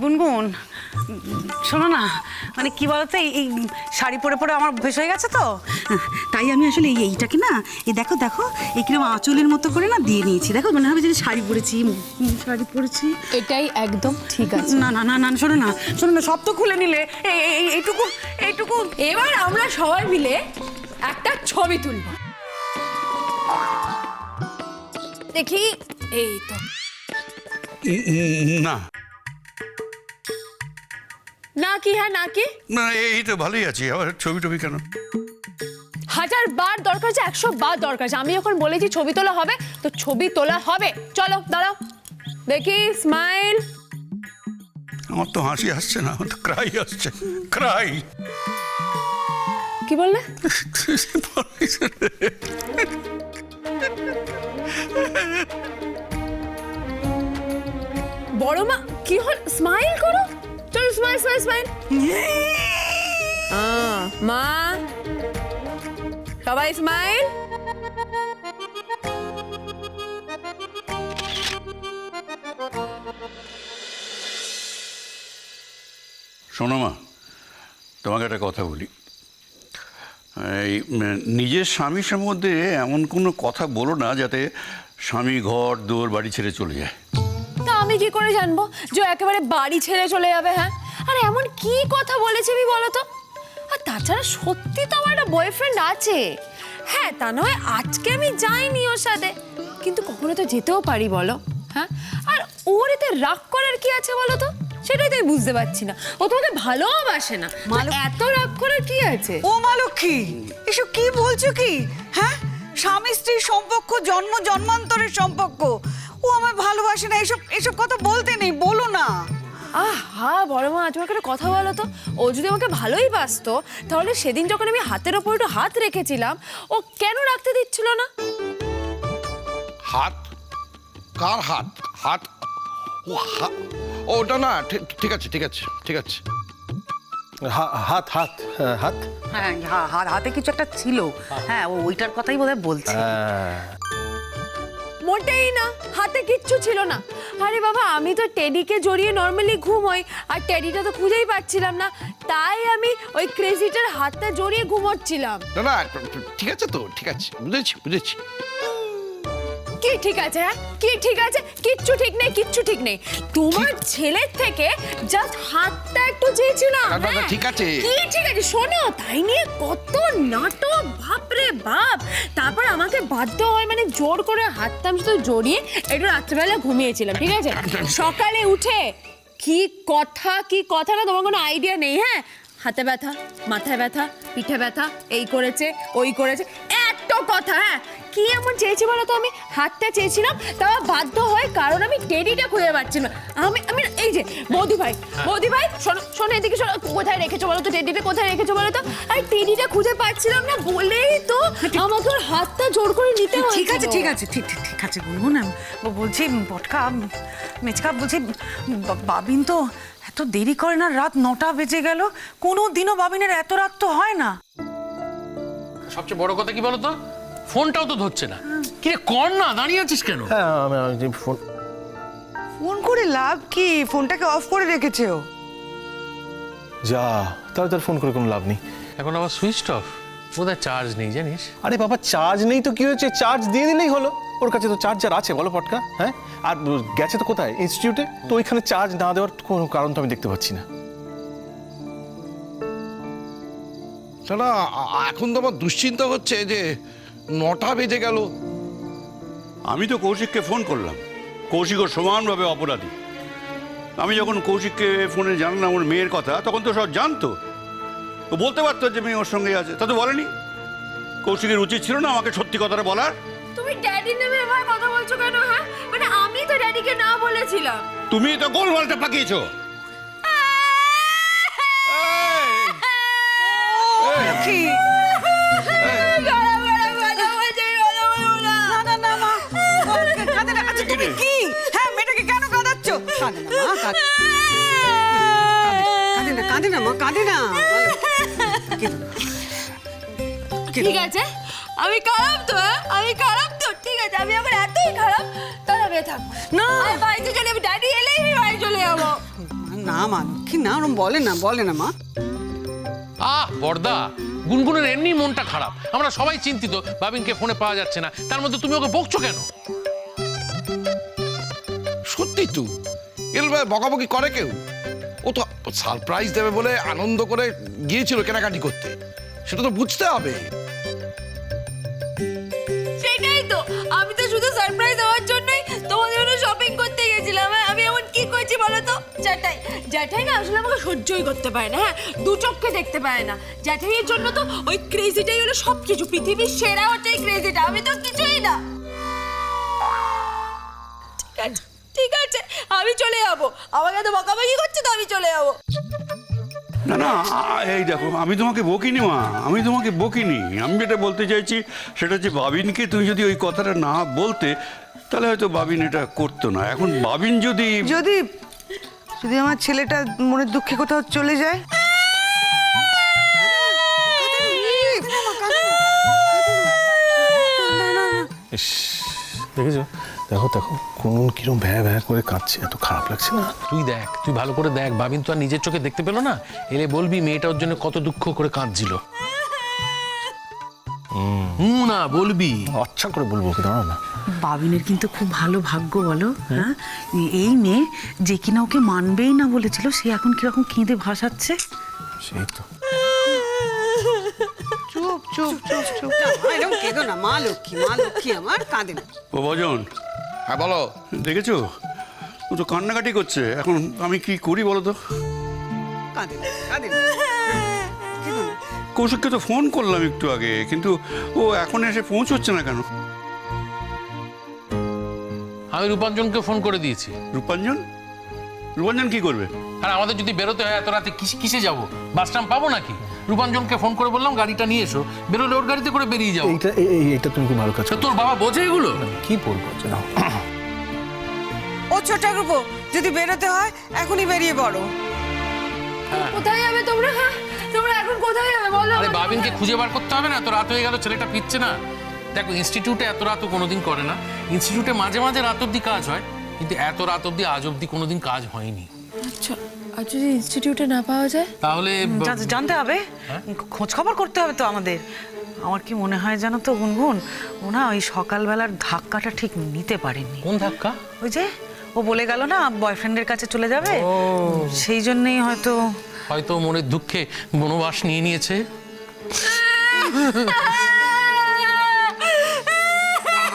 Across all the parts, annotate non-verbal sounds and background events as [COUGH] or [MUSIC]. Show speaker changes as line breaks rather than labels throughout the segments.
গুনগুন শোনো না মানে কি বলতো এই এই শাড়ি পরে পরে আমার অভ্যেস হয়ে গেছে তো। তাই আমি আসলে এই এইটাকে না এই দেখো দেখো এই কীরকম আঁচলের মতো করে না দিয়ে নিয়েছি। দেখো মনে হবে যে শাড়ি পরেছি শাড়ি পরেছি।
এটাই একদম ঠিক আছে।
না না না না শোনো না শোনো না সব তো খুলে নিলে। এই- এইটুকু এইটুকু।
এবার আমরা সবাই মিলে একটা ছবি তুলব। দেখি এই তো।
না।
না কি হ্যাঁ না কি?
না এই তো ভালোই আছি। আবার ছবি টবি কেন?
হাজার বার দরকার আছে একশো বার দরকার আছে। আমি যখন বলেছি ছবি তোলা হবে তো ছবি তোলা হবে। চলো দাঁড়াও। দেখি স্মাইল
আমার তো হাসি আসছে না আমার তো ক্রাই আসছে। ক্রাই
কি বললে? বড় মা কি হল? স্মাইল করো। চলো স্মাইল স্মাইল স্মাইল মা সবাই স্মাইল
শোনো মা তোমাকে একটা কথা বলি। এই নিজের স্বামীর সম্বন্ধে এমন কোনো কথা বলো না যাতে স্বামী ঘর দৌড় বাড়ি ছেড়ে চলে যায়।
আমি কি করে জানব যে একেবারে বাড়ি ছেড়ে চলে যাবে হ্যাঁ? আর এমন কি কথা বলেছে আমি বলো তো আর তাছাড়া সত্যি তো আমার একটা বয়ফ্রেন্ড আছে। হ্যাঁ তা নয় আজকে আমি যাইনি ওর সাথে। কিন্তু কখনো তো যেতেও পারি বলো হ্যাঁ? আর ওর এতে রাগ করার কি আছে বলো তো? সেটাই তো আমি বুঝতে পারছি না। ও তোমাকে ভালোবাসে না। এত রাগ করার কি আছে?
ও মালক্ষী এসব কি বলছো কি? হ্যাঁ? স্বামী স্ত্রীর সম্পর্ক জন্ম জন্মান্তরের সম্পর্ক। ও আমায় ভালোবাসে না এসব এসব কথা বলতে নেই বলো না।
আহা বড় মা তোমাকে একটা কথা বলো তো। ও যদি আমাকে ভালোই বাসতো তাহলে সেদিন যখন আমি হাতের ওপর একটু হাত রেখেছিলাম ও কেন রাখতে দিচ্ছিল না?
হাত? কার হাত? হাত? ও হা- ও, ওটা না ঠিক ঠিক আছে ঠিক আছে ঠিক আছে।
হা- হাত হাত হ্যাঁ, হাত।
হ্যাঁ হা- হা- হাতে কিছু একটা ছিল। হ্যাঁ ও ওইটার কথাই বোধহয় বলছে।
হ্যাঁ।
মোটেই না হাতে কিচ্ছু ছিল না। আরে বাবা আমি তো টেডিকে জড়িয়ে নর্মালি ঘুমোই আর টেডিটা তো খুঁজেই পাচ্ছিলাম না তাই আমি ওই ক্রেজিটার হাতটা জড়িয়ে ঘুমোচ্ছিলাম।
না না ঠিক আছে তো ঠিক আছে বুঝেছি বুঝেছি।
কি ঠিক আছে হ্যাঁ? কি ঠিক আছে? কিচ্ছু ঠিক নেই কিচ্ছু ঠিক নেই। তোমার ছেলের থেকে জাস্ট হাতটা একটু চেয়েছিলাম হ্যাঁ।
ঠিক আছে।
কি ঠিক আছে? শোনো তাই নিয়ে কত নাটক বাপরে বাপ তারপর আমাকে বাধ্য হয় মানে জোর করে হাত শুধু জড়িয়ে একটু রাত্রেবেলা ঘুমিয়েছিলাম ঠিক আছে? [LAUGHS] সকালে উঠে কি কথা কি কথা না তোমার কোনো আইডিয়া নেই হ্যাঁ? হাতে ব্যথা মাথায় ব্যথা পিঠে ব্যথা এই করেছে ওই করেছে। কথা হ্যাঁ। কি এমন চেয়েছি বলো তো আমি? হাতটা চেয়েছিলাম তাও বাধ্য হয় কারণ আমি টেডিটা খুঁজে পাচ্ছি না। আমি আমি এই যে বৌদি ভাই বৌদি ভাই শোনো শোনো এদিকে শোনো কোথায় রেখেছো বলো তো টেডিটা কোথায় রেখেছো বলো তো? আর টেডিটা খুঁজে পাচ্ছিলাম না বলেই তো আমাকে ওর হাতটা জোর করে নিতে হয়েছিল।
ঠিক আছে ঠিক আছে ঠিক ঠিক ঠিক আছে বলব না। ও বলছি পটকা মেচকা বলছি বাবিন তো এত দেরি করে না রাত নটা বেজে গেল। কোনো দিনও বাবিনের এত রাত তো হয় না।
সবচেয়ে বড় কথা কি বলতো? ফোনটাও তো ধরছে না। কি কর না? দাঁড়িয়ে আছিস কেন?
হ্যাঁ আমি আমি ফোন
ফোন করে লাভ কি? ফোনটাকে অফ করে রেখেছে ও
যা তাহলে তার ফোন করে কোনো লাভ নেই।
এখন আবার সুইচ অফ? বোধহয় চার্জ নেই জানিস?
আরে বাবা চার্জ নেই তো কি হয়েছে? চার্জ দিয়ে দিলেই হলো। ওর কাছে তো চার্জার আছে বলো পটকা হ্যাঁ? আর গেছে তো কোথায়? ইনস্টিটিউটে তো ওইখানে চার্জ না দেওয়ার কোনো কারণ তো আমি দেখতে পাচ্ছি না।
না, না এখন তো আমার দুশ্চিন্তা হচ্ছে যে নটা বেজে গেল।
আমি তো কৌশিককে ফোন করলাম। কৌশিকও সমানভাবে অপরাধী। আমি যখন কৌশিককে ফোনে জানলাম ওর মেয়ের কথা তখন তো সব জানতো। ও বলতে পারতো যে মেয়ে ওর সঙ্গে আছে তা তো বলেনি। কৌশিকের উচিত ছিল না আমাকে সত্যি কথাটা বলার।
তুমি ড্যাডির নামে এভাবে কথা বলছো কেন হ্যাঁ? মানে আমি তো ড্যাডিকে না বলেছিলাম।
তুমি তো গোলমালটা পাকিয়েছো।
কি না না মা কাঁদে না তুমি কি হ্যাঁ মেয়েটাকে কেন কাঁদাচ্ছ কাঁদে না মা কাঁদে
কাঁদে না কাঁদে না মা কাঁদে না
ঠিক আছে। আমি খারাপ তো হ্যাঁ? আমি খারাপ তো। ঠিক আছে আমি এতই খারাপ। তাহলে আমি থাকব
না।
বাড়িতে চলে ড্যাডি এলেই আমি বাড়ি চলে যাব।
না মা লক্ষ্মী না ওরম বলে না বলে না মা।
আহ বর্দা গুনগুনের এমনি মনটা খারাপ। আমরা সবাই চিন্তিত বাবিনকে ফোনে পাওয়া যাচ্ছে না। তার মধ্যে তুমি ওকে বকছো কেন?
সত্যি তো। এরকম বকাবকি করে কেউ? ও তো সারপ্রাইজ দেবে বলে আনন্দ করে গিয়েছিল কেনাকাটি করতে। সেটা তো বুঝতে হবে।
সেটাই তো। আমি তো শুধু সারপ্রাইজ জ্যাঠাই না আসলে আমাকে সহ্যই করতে পারে না হ্যাঁ? দু চোখকে দেখতে পারে না। জ্যাঠাইয়ের জন্য তো ওই ক্রেজিটাই হলো সব কিছু পৃথিবীর সেরা হচ্ছে এই ক্রেজিটা আমি তো কিছুই না। ঠিক আছে ঠিক আছে আমি চলে যাব। আমাকে তো বকাবকি করছে তো আমি চলে যাব।
না না এই দেখো আমি তোমাকে বকিনি মা আমি তোমাকে বকিনি। আমি যেটা বলতে চাইছি সেটা হচ্ছে বাবিনকে তুমি যদি ওই কথাটা না বলতে তাহলে হয়তো বাবিন এটা করতো না। এখন বাবিন যদি
যদি যদি আমার ছেলেটা মনের দুঃখে কোথাও চলে যায়?
ইস দেখেছ? দেখো দেখো কোন কিরম ভ্যা ভ্যা করে কাঁদছে এত খারাপ লাগছে না?
তুই দেখ তুই ভালো করে দেখ বাবিন তো আর নিজের চোখে দেখতে পেল না? এলে বলবি মেয়েটা ওর জন্য কত দুঃখ করে কাঁদছিল। হুম। না বলবি।
আচ্ছা করে বলব কি দাঁড়াও না।
বাবিনের কিন্তু খুব ভালো ভাগ্য বলো হ্যাঁ। এই মেয়ে যে কিনা ওকে মানবেই না বলেছিল সে এখন কীরকম কেঁদে ভাসাচ্ছে?
সেই তো।
চুপ চুপ চুপ চুপ।
এরকম কেঁদো না। মা লক্ষ্মী মা লক্ষ্মী আমার কাঁদে না।
ও ভজন।
হ্যাঁ বলো।
দেখেছ? ও তো কান্নাকাটি করছে। এখন আমি কি করি বলো তো?
কাঁদে না কাঁদে না।
কৌশিককে তো ফোন করলাম একটু আগে কিন্তু ও এখন এসে পৌঁছচ্ছে না কেন?
আমি রূপাঞ্জনকে ফোন করে দিয়েছি।
রূপাঞ্জন? রূপাঞ্জন কি করবে?
আর আমাদের যদি বেরোতে হয় এত রাতে কিসে কিসে যাব? বাস পাবো নাকি? রূপাঞ্জনকে ফোন করে বললাম গাড়িটা নিয়ে এসো। বেরোলে ওর গাড়িতে করে বেরিয়ে যাব।
এইটা এই- এই- এইটা তুমি খুব ভালো কাজ
তোর বাবা বোঝে এগুলো?
কি বলব জানো
ও ছোট গ্রুপ যদি বেরোতে হয় এখনই বেরিয়ে পড়ো।
কোথায় যাবে তোমরা? হ্যাঁ তোমরা এখন কোথায় যাবে? বলো
আরে বাবিনকে খুঁজে বার করতে হবে না তো রাত হয়ে গেল ছেলেটা ফিরছে না। দেখো ইনস্টিটিউটে এত রাত কোনোদিন করে না। ইনস্টিটিউটে মাঝে মাঝে রাত অব্দি কাজ হয় কিন্তু এত রাত অব্দি আজ অব্দি কোনোদিন কাজ হয়নি।
আচ্ছা আর যদি ইনস্টিটিউটে না পাওয়া যায়?
তাহলে
জানতে হবে। খোঁজ খবর করতে হবে তো আমাদের। আমার কি মনে হয় জানো তো গুনগুন? ও না ওই সকালবেলার ধাক্কাটা ঠিক নিতে পারেনি।
কোন ধাক্কা?
ওই যে ও বলে গেল না বয়ফ্রেন্ডের কাছে চলে যাবে। সেই জন্যই হয়তো
হয়তো মনের দুঃখে বনবাস নিয়ে নিয়েছে [LAUGHS]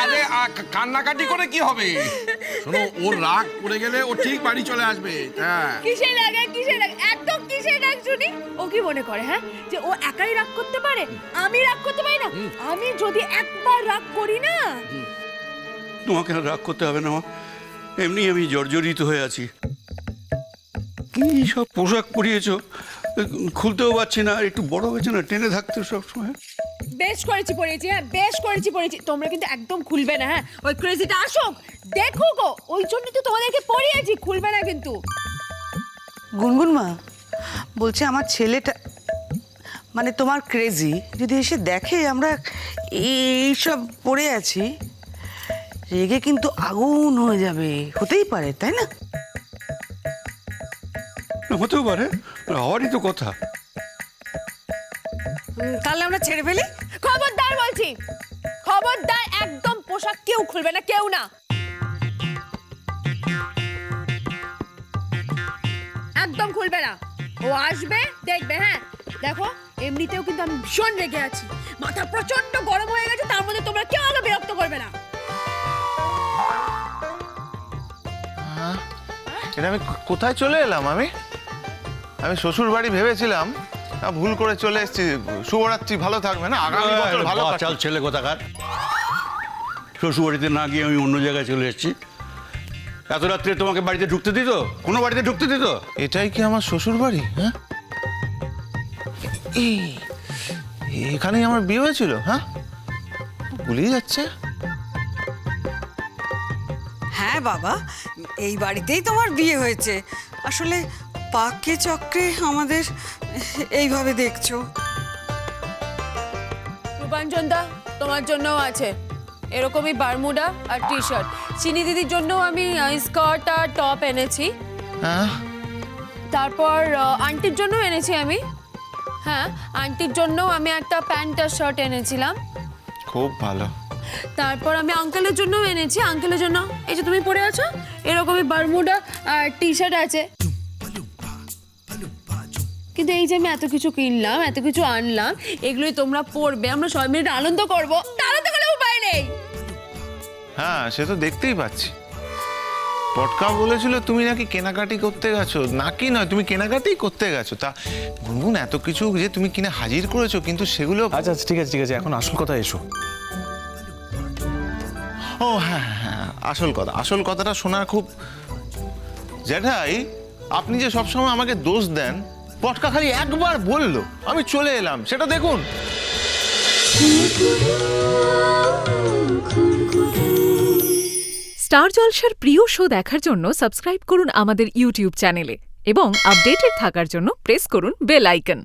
আরে আ- কা- কান্নাকাটি করে কি হবে? শোনো ওর রাগ পড়ে গেলে ও ঠিক বাড়ি চলে আসবে হ্যাঁ।
কিসের রাগ কিসের রাগ? এত কিসের রাগ শুনি? ও কি মনে করে হ্যাঁ? যে ও একাই রাগ করতে পারে? আমি রাগ করতে পারি না? আমি যদি একবার রাগ করি না?
তোমাকে আর রাগ করতে হবে না এমনি আমি জর্জরিত হয়ে আছি। কি সব পোশাক পরিয়েছ? খুলতেও পারছি না আর একটু বড় হয়েছে না টেনে থাকতে সব সময়।
বেশ করেছি পড়েছি হ্যাঁ বেশ করেছি পড়েছি তোমরা কিন্তু একদম খুলবে না হ্যাঁ? ওই ক্রেজিটা আসুক দেখো গো ওই জন্য তো তোমাদেরকে পড়িয়েছি খুলবে না কিন্তু।
গুনগুন মা বলছে আমার ছেলেটা মানে তোমার ক্রেজি যদি এসে দেখে আমরা এই সব পড়ে আছি রেগে কিন্তু আগুন হয়ে যাবে হতেই পারে তাই না
না, হতেও পারে হওয়ারই তো কথা।
তাহলে আমরা ছেড়ে ফেলি?
খবরদার বলছি। খবরদার একদম পোশাক কেউ খুলবে না কেউ না। একদম খুলবে না। ও আসবে দেখবে হ্যাঁ। দেখো এমনিতেও কিন্তু আমি ভীষণ রেগে আছি। মাথা প্রচণ্ড গরম হয়ে গেছে তার মধ্যে তোমরা কেউ আমাকে বিরক্ত করবে না।
এটা আমি কোথায় চলে এলাম আমি? আমি শ্বশুর বাড়ি ভেবেছিলাম ভুল করে চলে এসেছি। শুভরাত্রি ভালো থাকবে না আগামী বছর ভালো।
চাল ছেলে কোথাকার? শ্বশুরবাড়িতে না গিয়ে আমি অন্য জায়গায় চলে এসেছি। এত রাত্রে তোমাকে বাড়িতে ঢুকতে দিত? কোনো বাড়িতে ঢুকতে দিত?
এটাই কি আমার শ্বশুর বাড়ি হ্যাঁ? এই এখানেই আমার বিয়ে হয়েছিল হ্যাঁ? ভুলেই যাচ্ছে।
হ্যাঁ বাবা এই বাড়িতেই তোমার বিয়ে হয়েছে। আসলে পাকে চক্রে আমাদের এইভাবে দেখছ।
রূপাঞ্জন দা তোমার জন্যও আছে। এরকমই বারমুডা আর টি শার্ট চিনি দিদির জন্য আমি স্কার্ট আর টপ এনেছি।
হ্যাঁ?
তারপর আন্টির জন্য এনেছি আমি। হ্যাঁ আন্টির জন্য আমি একটা প্যান্ট আর শার্ট এনেছিলাম।
খুব ভালো।
তারপর আমি আঙ্কেলের জন্য এনেছি। আঙ্কেলের জন্য এই যে তুমি পরে আছো এরকমই বারমুডা আর টি শার্ট আছে। কিন্তু এই যে আমি এত কিছু কিনলাম এত কিছু আনলাম এগুলোই তোমরা পড়বে আমরা সবাই মিলে আনন্দ করব। তো কোনো উপায় নেই।
হ্যাঁ সে তো দেখতেই পাচ্ছি। পটকা বলেছিল তুমি নাকি কেনাকাটি করতে গেছো। নাকি নয় তুমি কেনাকাটি করতে গেছো। তা গুনগুন এত কিছু যে তুমি কিনে হাজির করেছ কিন্তু সেগুলো
আচ্ছা আচ্ছা ঠিক আছে ঠিক আছে এখন আসল কথা এসো।
ও হ্যাঁ হ্যাঁ, হ্যাঁ আসল কথা। আসল কথাটা শোনার খুব জ্যাঠাই আপনি যে সবসময় আমাকে দোষ দেন পটকা খালি একবার বলল। আমি চলে এলাম, সেটা দেখুন।
স্টার জলসার প্রিয় শো দেখার জন্য সাবস্ক্রাইব করুন আমাদের ইউটিউব চ্যানেলে এবং আপডেটেড থাকার জন্য প্রেস করুন বেল আইকন।